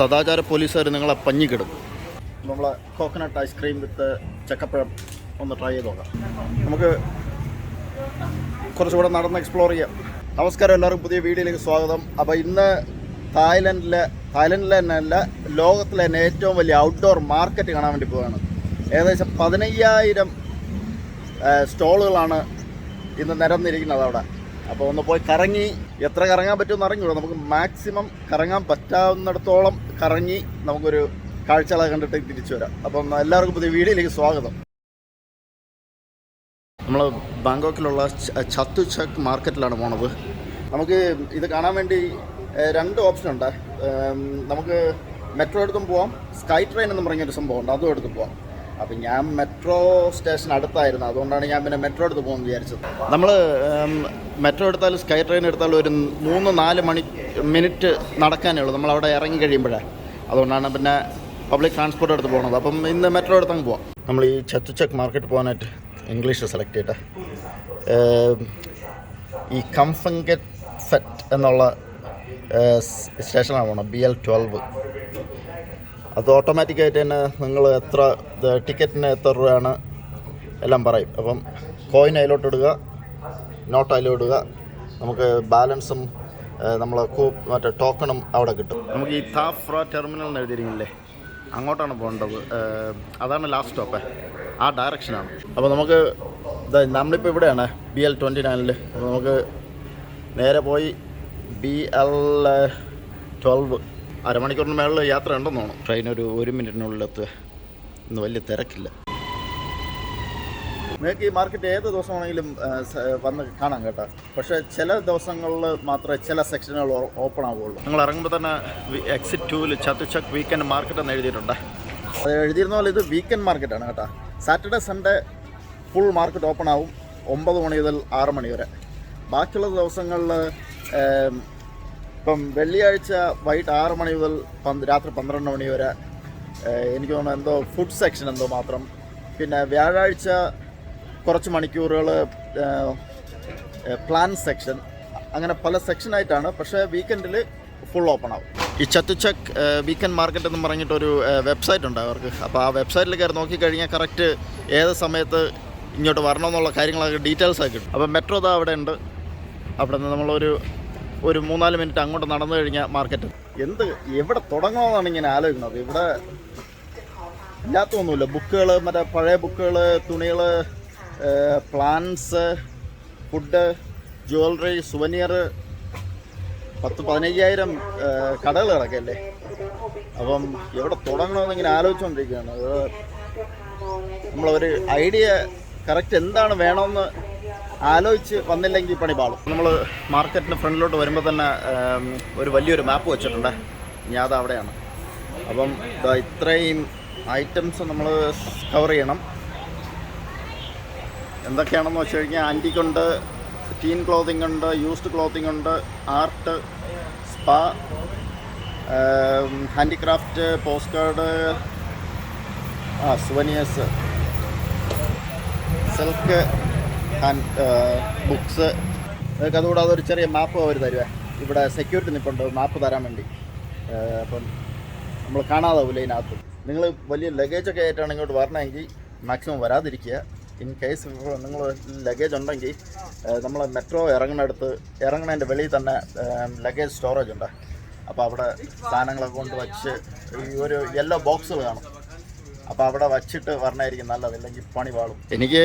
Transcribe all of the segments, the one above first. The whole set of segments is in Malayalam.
സദാചാര പോലീസുകാർ നിങ്ങളെ പഞ്ഞിക്കിടും. നമ്മൾ കോക്കനട്ട് ഐസ്ക്രീം വിത്ത് ചക്കപ്പഴം ഒന്ന് ട്രൈ ചെയ്ത് നോക്കാം. നമുക്ക് കുറച്ചുകൂടെ നടന്ന് എക്സ്പ്ലോർ ചെയ്യാം. നമസ്കാരം എല്ലാവർക്കും പുതിയ വീഡിയോയിലേക്ക് സ്വാഗതം. അപ്പോൾ ഇന്ന് തായ്ലൻഡിലെ തായ്ലൻഡിലെ തന്നെ അല്ല ലോകത്തിലെ തന്നെ ഏറ്റവും വലിയ ഔട്ട്ഡോർ മാർക്കറ്റ് കാണാൻ വേണ്ടി പോവുകയാണ്. ഏകദേശം പതിനയ്യായിരം സ്റ്റോളുകളാണ് ഇന്ന് നിരന്നിരിക്കുന്നത് അവിടെ. അപ്പോൾ ഒന്ന് പോയി കറങ്ങി. എത്ര കറങ്ങാൻ പറ്റുമെന്ന് അറിഞ്ഞൂടാ. നമുക്ക് മാക്സിമം കറങ്ങാൻ പറ്റാവുന്നിടത്തോളം കറങ്ങി നമുക്കൊരു കാഴ്ചകളെ കണ്ടിട്ട് തിരിച്ചു വരാം. അപ്പം എല്ലാവർക്കും പുതിയ വീഡിയോയിലേക്ക് സ്വാഗതം. നമ്മൾ ബാങ്കോക്കിലുള്ള ഛത്തു ചക്ക് മാർക്കറ്റിലാണ് പോണത്. നമുക്ക് ഇത് കാണാൻ വേണ്ടി രണ്ട് ഓപ്ഷൻ ഉണ്ട്. നമുക്ക് മെട്രോ എടുത്തും പോവാം. സ്കൈ ട്രെയിൻ എന്ന് പറഞ്ഞൊരു സംഭവം ഉണ്ട് അതും എടുത്തും പോവാം. അപ്പം ഞാൻ മെട്രോ സ്റ്റേഷൻ അടുത്തായിരുന്നു. അതുകൊണ്ടാണ് ഞാൻ പിന്നെ മെട്രോ എടുത്ത് പോകുമെന്ന് വിചാരിച്ചത്. നമ്മൾ മെട്രോ എടുത്താലും സ്കൈ ട്രെയിൻ എടുത്താലും ഒരു മൂന്ന് നാല് മണി മിനിറ്റ് നടക്കാനേ ഉള്ളൂ. നമ്മൾ അവിടെ ഇറങ്ങി കഴിയുമ്പോഴേ. അതുകൊണ്ടാണ് പിന്നെ പബ്ലിക് ട്രാൻസ്പോർട്ട് എടുത്ത് പോകുന്നത് അപ്പം ഇന്ന് മെട്രോ എടുത്തങ്ങ് പോവാം. നമ്മൾ ഈ ചത്തുച്ചക്ക് മാർക്കറ്റ് പോകാനായിട്ട് ഇംഗ്ലീഷ് സെലക്ട് ചെയ്യട്ടെ. ഈ കംഫങ്കറ്റ് ഫെറ്റ് എന്നുള്ള സ്റ്റേഷനാണ് പോകണം ബി എൽ ട്വൽവ് അത് ഓട്ടോമാറ്റിക്കായിട്ട് തന്നെ നിങ്ങൾ എത്ര ടിക്കറ്റിന് എത്ര രൂപയാണ് എല്ലാം പറയും. അപ്പം കോയിൻ അതിലോട്ട് ഇടുക നോട്ട് അതിലോട്ട് ഇടുക. നമുക്ക് ബാലൻസും നമ്മൾ മറ്റേ ടോക്കണും അവിടെ കിട്ടും. നമുക്ക് ഈ താഫ്ര ടെർമിനൽ എന്ന് എഴുതിയിരിക്കില്ലേ അങ്ങോട്ടാണ് പോകേണ്ടത്. അതാണ് ലാസ്റ്റ് സ്റ്റോപ്പ് ആ ഡയറക്ഷനാണ് അപ്പോൾ നമുക്ക് നമ്മളിപ്പോൾ ഇവിടെയാണ് ബി എൽ ട്വന്റി നയനിൽ നമുക്ക് നേരെ പോയി ബി എൽ ട്വൽവ് അരമണിക്കൂറിന് മേളിൽ യാത്ര ഉണ്ടെന്ന് തോന്നുന്നു. ട്രെയിൻ ഒരു ഒരു മിനിറ്റിനുള്ളിൽ എത്തുക ഇന്ന് വലിയ തിരക്കില്ല. നിങ്ങൾക്ക് ഈ മാർക്കറ്റ് ഏത് ദിവസമാണെങ്കിലും വന്ന് കാണാം കേട്ടോ. പക്ഷേ ചില ദിവസങ്ങളിൽ മാത്രമേ ചില സെക്ഷനുകൾ ഓപ്പൺ ആവുകയുള്ളൂ. നിങ്ങൾ ഇറങ്ങുമ്പോൾ തന്നെ എക്സിറ്റ് ടൂവിൽ ചത്തുച്ചക്ക് വീക്കെൻഡ് മാർക്കറ്റ് എന്ന് എഴുതിയിട്ടുണ്ട്. അത് എഴുതിയിരുന്ന പോലെ ഇത് വീക്കെൻഡ് മാർക്കറ്റാണ് കേട്ടോ. Saturday Sunday full market open ആവും ഒമ്പത് മണി മുതൽ ആറ് മണി വരെ. ബാക്കിയുള്ള ദിവസങ്ങളിൽ ഇപ്പം വെള്ളിയാഴ്ച വൈകിട്ട് ആറ് മണി മുതൽ രാത്രി പന്ത്രണ്ട് മണി വരെ എനിക്ക് തോന്നുന്നു എന്തോ ഫുഡ് സെക്ഷൻ എന്തോ മാത്രം. പിന്നെ വ്യാഴാഴ്ച കുറച്ച് മണിക്കൂറുകൾ പ്ലാൻ സെക്ഷൻ അങ്ങനെ പല സെക്ഷനായിട്ടാണ് പക്ഷേ വീക്കെൻഡിൽ ഫുൾ ഓപ്പൺ ആവും. ഈ ചത്തുച്ചക്ക് വീക്കെൻഡ് മാർക്കറ്റ് എന്ന് പറഞ്ഞിട്ടൊരു വെബ്സൈറ്റ് ഉണ്ട് അവർക്ക്. അപ്പോൾ ആ വെബ്സൈറ്റിൽ കയറി നോക്കിക്കഴിഞ്ഞാൽ കറക്റ്റ് ഏത് സമയത്ത് ഇങ്ങോട്ട് വരണമെന്നുള്ള കാര്യങ്ങളൊക്കെ ഡീറ്റെയിൽസ് ആക്കി കിട്ടും. അപ്പോൾ മെട്രോ ഇതാ അവിടെ ഉണ്ട്. അവിടെ നിന്ന് നമ്മളൊരു ഒരു മൂന്നാൽ മിനിറ്റ് അങ്ങോട്ട് നടന്നു കഴിഞ്ഞാൽ മാർക്കറ്റ് എന്ത് എവിടെ തുടങ്ങണമെന്നാണ് ഇങ്ങനെ ആലോചിക്കുന്നത്? ഇവിടെ ഇല്ലാത്തൊന്നുമില്ല. ബുക്കുകൾ മറ്റേ പഴയ ബുക്കുകൾ തുണികൾ പ്ലാൻസ് ഫുഡ് ജ്വല്ലറി സുവനിയർ പത്ത് പതിനയ്യായിരം കടകൾ കിടക്കല്ലേ അപ്പം എവിടെ തുടങ്ങണമെന്ന് ഇങ്ങനെ ആലോചിച്ചുകൊണ്ടിരിക്കുകയാണ്. നമ്മളൊരു ഐഡിയ കറക്റ്റ് എന്താണ് വേണമെന്ന് ആലോചിച്ച് വന്നില്ലെങ്കിൽ പണി പാളും. നമ്മൾ മാർക്കറ്റിന് ഫ്രണ്ടിലോട്ട് വരുമ്പോൾ തന്നെ ഒരു വലിയൊരു മാപ്പ് വെച്ചിട്ടുണ്ട്. ഞാൻ അത് അവിടെയാണ്. അപ്പം ഇത്രയും ഐറ്റംസ് നമ്മൾ കവർ ചെയ്യണം. എന്തൊക്കെയാണെന്ന് വെച്ച് കഴിഞ്ഞാൽ ആന്റിക്കുണ്ട് ടീൻ ക്ലോത്തിങ് ഉണ്ട് യൂസ്ഡ് ക്ലോത്തിങ് ഉണ്ട് art spa handicraft post card ആ സുവനിയേഴ്സ് സിൽക്ക് ഹാൻഡ് ബുക്സ്. നിങ്ങൾക്ക് അതുകൂടാതെ ഒരു ചെറിയ മാപ്പ് അവർ തരുവേ. ഇവിടെ സെക്യൂരിറ്റി നിൽപ്പുണ്ട് മാപ്പ് തരാൻ വേണ്ടി. അപ്പം നമ്മൾ കാണാതാവില്ല ഇതിനകത്ത്. നിങ്ങൾ വലിയ ലഗേജൊക്കെ ആയിട്ടാണ് ഇങ്ങോട്ട് വരണമെങ്കിൽ മാക്സിമം വരാതിരിക്കുക. ഇൻ കേസ് നിങ്ങൾ ലഗേജ് ഉണ്ടെങ്കിൽ നമ്മൾ മെട്രോ ഇറങ്ങുന്നിടത്ത് ഇറങ്ങുന്നതിന്റെ വെളിയിൽ തന്നെ ലഗേജ് സ്റ്റോറേജ് ഉണ്ട്. അപ്പോൾ അവിടെ സാധനങ്ങളൊക്കെ കൊണ്ട് വച്ച് ഈ ഒരു യെല്ലോ ബോക്സുകൾ കാണും. അപ്പോൾ അവിടെ വച്ചിട്ട് വരണമായിരിക്കും നല്ലത് അല്ലെങ്കിൽ പണി വാളും എനിക്ക്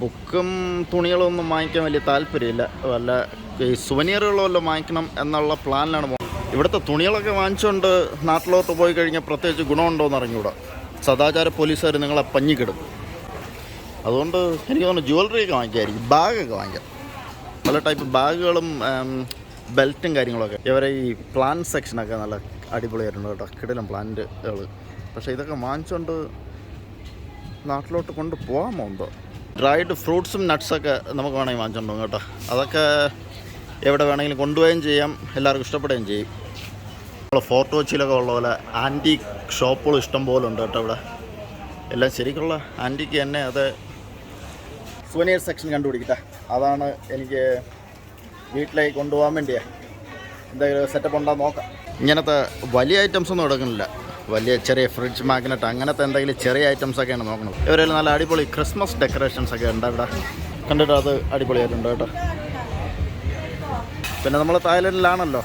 ബുക്കും തുണികളും ഒന്നും വാങ്ങിക്കാൻ വലിയ താല്പര്യമില്ല. വല്ല ഈ സുവനിയറുകളോ വല്ലതും വാങ്ങിക്കണം എന്നുള്ള പ്ലാനിലാണ് പോകുന്നത്. ഇവിടുത്തെ തുണികളൊക്കെ വാങ്ങിച്ചുകൊണ്ട് നാട്ടിലോട്ട് പോയി കഴിഞ്ഞാൽ പ്രത്യേകിച്ച് ഗുണമുണ്ടോയെന്ന് അറിഞ്ഞുകൂടാ. സദാചാര പോലീസുകാർ നിങ്ങളെ പഞ്ഞിക്കിടും. അതുകൊണ്ട് എനിക്ക് തോന്നുന്നു ജ്വല്ലറിയൊക്കെ വാങ്ങിക്കായിരിക്കും ബാഗൊക്കെ വാങ്ങിക്കാം. പല ടൈപ്പ് ബാഗുകളും ബെൽറ്റും കാര്യങ്ങളൊക്കെ. ഇവരെ ഈ പ്ലാൻ സെക്ഷനൊക്കെ നല്ല അടിപൊളിയായിട്ടുണ്ട് കേട്ടോ. കിടലും പ്ലാന്റുകൾ പക്ഷേ ഇതൊക്കെ വാങ്ങിച്ചുകൊണ്ട് നാട്ടിലോട്ട് കൊണ്ട് പോകാമോ എന്തോ ഡ്രൈഡ് ഫ്രൂട്ട്സും നട്ട്സൊക്കെ നമുക്ക് വേണമെങ്കിൽ വാങ്ങിച്ചുണ്ടോ കേട്ടോ. അതൊക്കെ എവിടെ വേണമെങ്കിലും കൊണ്ടുപോവുകയും ചെയ്യാം. എല്ലാവർക്കും ഇഷ്ടപ്പെടുകയും ചെയ്യും. നമ്മൾ ഫോർട്ട് കൊച്ചിയിലൊക്കെ ഉള്ള പോലെ ആന്റീക്ക് ഷോപ്പുകൾ ഇഷ്ടം പോലെ ഉണ്ട് കേട്ടോ ഇവിടെ. എല്ലാം ശരിക്കുള്ള ആന്റിക്ക് തന്നെ. അത് സുവനിയർ സെക്ഷൻ കണ്ടുപിടിക്കട്ടെ. അതാണ് എനിക്ക് വീട്ടിലേക്ക് കൊണ്ടുപോകാൻ വേണ്ടിയാണ് എന്തെങ്കിലും സെറ്റപ്പ് ഉണ്ടോ നോക്കാം. ഇങ്ങനത്തെ വലിയ ഐറ്റംസ് ഒന്നും എടുക്കുന്നില്ല. വലിയ ചെറിയ ഫ്രിഡ്ജ് മാഗ്നറ്റ് അങ്ങനത്തെ എന്തെങ്കിലും ചെറിയ ഐറ്റംസ് ഒക്കെയാണ് നോക്കുന്നത്. ഇവരിൽ നല്ല അടിപൊളി ക്രിസ്മസ് ഡെക്കറേഷൻസ് ഒക്കെ ഉണ്ട് ഇവിടെ കണ്ടിട്ട് അത് അടിപൊളിയായിട്ടുണ്ട് കേട്ടോ. പിന്നെ നമ്മൾ തായ്ലൻഡിലാണല്ലോ.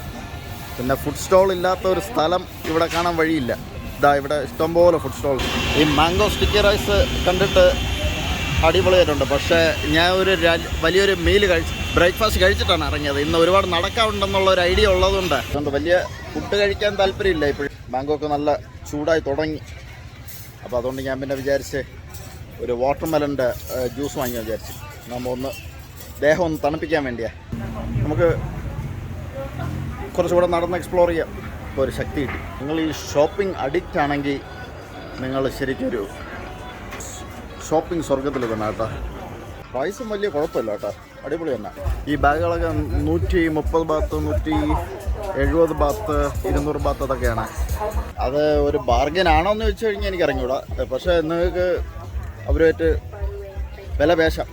പിന്നെ ഫുഡ് സ്റ്റോൾ ഇല്ലാത്ത ഒരു സ്ഥലം ഇവിടെ കാണാൻ വഴിയില്ല. ഇതാ ഇവിടെ ഇഷ്ടംപോലെ ഫുഡ് സ്റ്റോൾ ഈ മാംഗോ സ്റ്റിക്കി റൈസ് കണ്ടിട്ട് അടിപൊളിയായിട്ടുണ്ട്. പക്ഷേ ഞാൻ ഒരു വലിയൊരു മീൽ കഴിച്ച് ബ്രേക്ക്ഫാസ്റ്റ് കഴിച്ചിട്ടാണ് ഇറങ്ങിയത്. ഇന്ന് ഒരുപാട് നടക്കാറുണ്ടെന്നുള്ള ഒരു ഐഡിയ ഉള്ളതുകൊണ്ട്. വലിയ ഫുഡ് കഴിക്കാൻ താല്പര്യമില്ല ഇപ്പോഴും. മാംഗോ ഒക്കെ നല്ല ചൂടായി തുടങ്ങി. അപ്പോൾ അതുകൊണ്ട് ഞാൻ പിന്നെ വിചാരിച്ച് ഒരു വാട്ടർ മെലന്റെ ജ്യൂസ് വാങ്ങിക്കാൻ വിചാരിച്ചു. നമ്മൾ ഒന്ന് ദേഹം ഒന്ന് തണുപ്പിക്കാൻ വേണ്ടിയാ. നമുക്ക് കുറച്ചുകൂടെ നടന്ന് എക്സ്പ്ലോർ ചെയ്യാം. ഇപ്പോൾ ഒരു ശക്തി കിട്ടി. നിങ്ങൾ ഈ ഷോപ്പിംഗ് അഡിക്റ്റ് ആണെങ്കിൽ നിങ്ങൾ ശരിക്കൊരു ഷോപ്പിംഗ് സ്വർഗത്തിൽ തന്നെ കേട്ടോ. പ്രൈസും വലിയ കുഴപ്പമില്ല കേട്ടോ. അടിപൊളി തന്നെ. ഈ ബാഗുകളൊക്കെ നൂറ്റി മുപ്പത് ഭാഗത്ത് നൂറ്റി എഴുപത് ബാത്ത് ഇരുന്നൂറ് ബാത്ത് അതൊക്കെയാണ്. അത് ഒരു ബാർഗൻ ആണോ എന്ന് വെച്ച് കഴിഞ്ഞാൽ എനിക്ക് അറിഞ്ഞൂടാ. പക്ഷേ നിങ്ങൾക്ക് അവരുമായിട്ട് വില പേശാം.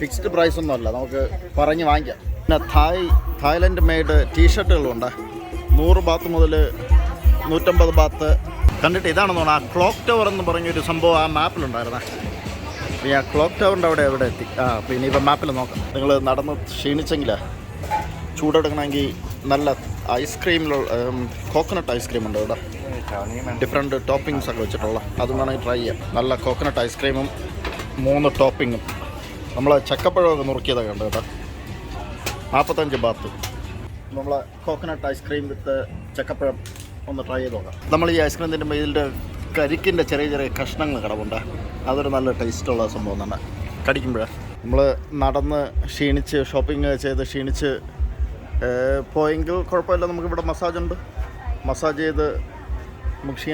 ഫിക്സ്ഡ് പ്രൈസ് ഒന്നുമല്ല നമുക്ക് പറഞ്ഞ് വാങ്ങിക്കാം. പിന്നെ തായ് തായ്ലൻഡ് മെയ്ഡ് ടീഷർട്ടുകളുണ്ട് നൂറ് ബാത്ത് മുതൽ നൂറ്റമ്പത് ബാത്ത്. കണ്ടിട്ട് ഇതാണെന്ന് തോന്നുന്നു ആ ക്ലോക്ക് ടവർ എന്ന് പറഞ്ഞൊരു സംഭവം ആ മാപ്പിലുണ്ടായിരുന്നേ അപ്പം ആ ക്ലോക്ക് ടവറിന്റെ അവിടെ എവിടെ എത്തി. ആ പിന്നെ ഇനിയിപ്പോൾ മാപ്പിൽ നോക്കാം. നിങ്ങൾ നടന്ന് ക്ഷീണിച്ചെങ്കിൽ ചൂടെടുക്കണമെങ്കിൽ നല്ല ഐസ്ക്രീമിലുള്ള കോക്കനട്ട് ഐസ്ക്രീം ഉണ്ട് ഇവിടെ. ഡിഫറെന്റ് ടോപ്പിങ്സ് ഒക്കെ വെച്ചിട്ടുള്ള. അതും വേണമെങ്കിൽ ട്രൈ ചെയ്യാം. നല്ല കോക്കനട്ട് ഐസ്ക്രീമും മൂന്ന് ടോപ്പിങ്ങും നമ്മൾ ചക്കപ്പഴമൊക്കെ നുറുക്കിയതൊക്കെ ഉണ്ട് കേട്ടോ. നാൽപ്പത്തഞ്ച് ബാത്ത് നമ്മൾ കോക്കനട്ട് ഐസ്ക്രീം വിത്ത് ചക്കപ്പഴം ഒന്ന് ട്രൈ ചെയ്ത് നോക്കാം. നമ്മൾ ഈ ഐസ്ക്രീം തിന്നുമ്പോൾ ഇതിന്റെ കരിക്കിന്റെ ചെറിയ ചെറിയ കഷ്ണങ്ങൾ കിടവുണ്ട് അതൊരു നല്ല ടേസ്റ്റുള്ള സംഭവം തന്നെ. കടിക്കുമ്പോഴേ. നമ്മൾ നടന്ന് ക്ഷീണിച്ച് ഷോപ്പിംഗ് ചെയ്ത് ക്ഷീണിച്ച് പോയെങ്കിൽ കുഴപ്പമില്ല നമുക്ക് ഇവിടെ മസാജ് ചെയ്ത്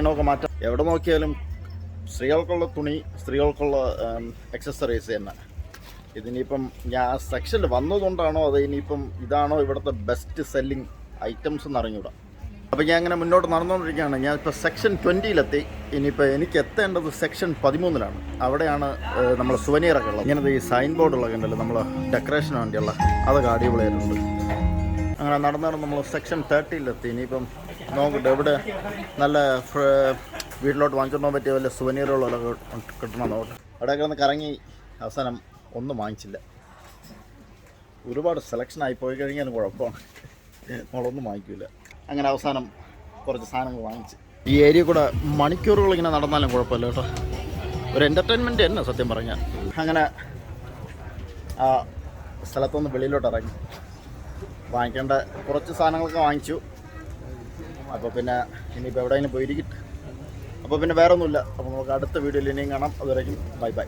നമുക്ക് മാറ്റാം. എവിടെ നോക്കിയാലും സ്ത്രീകൾക്കുള്ള തുണി സ്ത്രീകൾക്കുള്ള എക്സസറീസ് തന്നെ. ഇതിനിപ്പം ഞാൻ സെക്ഷനിൽ വന്നതുകൊണ്ടാണോ അത് ഇനിയിപ്പം ഇതാണോ ഇവിടുത്തെ ബെസ്റ്റ് സെല്ലിംഗ് ഐറ്റംസ് എന്ന് അറിഞ്ഞൂടാ. അപ്പോൾ ഞാൻ അങ്ങനെ മുന്നോട്ട് നടന്നുകൊണ്ടിരിക്കുകയാണ്. ഞാൻ ഇപ്പോൾ സെക്ഷൻ ട്വന്റിയിലെത്തി ഇനിയിപ്പോൾ എനിക്ക് എത്തേണ്ടത് സെക്ഷൻ പതിമൂന്നിലാണ്. അവിടെയാണ് നമ്മൾ സുവനീറൊക്കെ ഉള്ളത്. ഇങ്ങനത്തെ ഈ സൈൻ ബോർഡുകളൊക്കെ ഉണ്ടല്ലോ നമ്മൾ ഡെക്കറേഷന് വേണ്ടിയുള്ള അതൊക്കെ അടിപൊളിയായിട്ടുണ്ട്. അങ്ങനെ നടന്ന് നടന്ന് നമ്മൾ സെക്ഷൻ തേർട്ടിയിലെത്തി ഇനിയിപ്പം നോക്കട്ടെ ഇവിടെ നല്ല വീട്ടിലോട്ട് വാങ്ങിക്കൊണ്ടു പോകാൻ പറ്റിയ വല്ല സുവനീറുകളൊക്കെ കിട്ടണം നോക്കട്ടെ. അവിടെയൊക്കെ ഒന്ന് കറങ്ങി. അവസാനം ഒന്നും വാങ്ങിച്ചില്ല. ഒരുപാട് സെലക്ഷൻ ആയി പോയി കഴിഞ്ഞാൽ കുഴപ്പമാണ്. നമ്മളൊന്നും വാങ്ങിക്കില്ല അങ്ങനെ അവസാനം കുറച്ച് സാധനങ്ങൾ വാങ്ങിച്ച്. ഈ ഏരിയ കൂടെ മണിക്കൂറുകൾ ഇങ്ങനെ നടന്നാലും കുഴപ്പമില്ല കേട്ടോ. ഒരു എന്റർടൈൻമെന്റ് തന്നെ സത്യം പറഞ്ഞാൽ അങ്ങനെ ആ സ്ഥലത്തുനിന്ന് വെളിയിലോട്ട് ഇറങ്ങി. വാങ്ങിക്കേണ്ട കുറച്ച് സാധനങ്ങളൊക്കെ വാങ്ങിച്ചു. അപ്പോൾ പിന്നെ ഇനിയിപ്പോൾ എവിടെയെങ്കിലും പോയിരിക്കട്ടെ അപ്പോൾ പിന്നെ വേറെ ഒന്നുമില്ല അപ്പോൾ നമുക്ക് അടുത്ത വീഡിയോയിൽ ഇനിയും കാണാം. അതുവരെയും ബൈ ബൈ.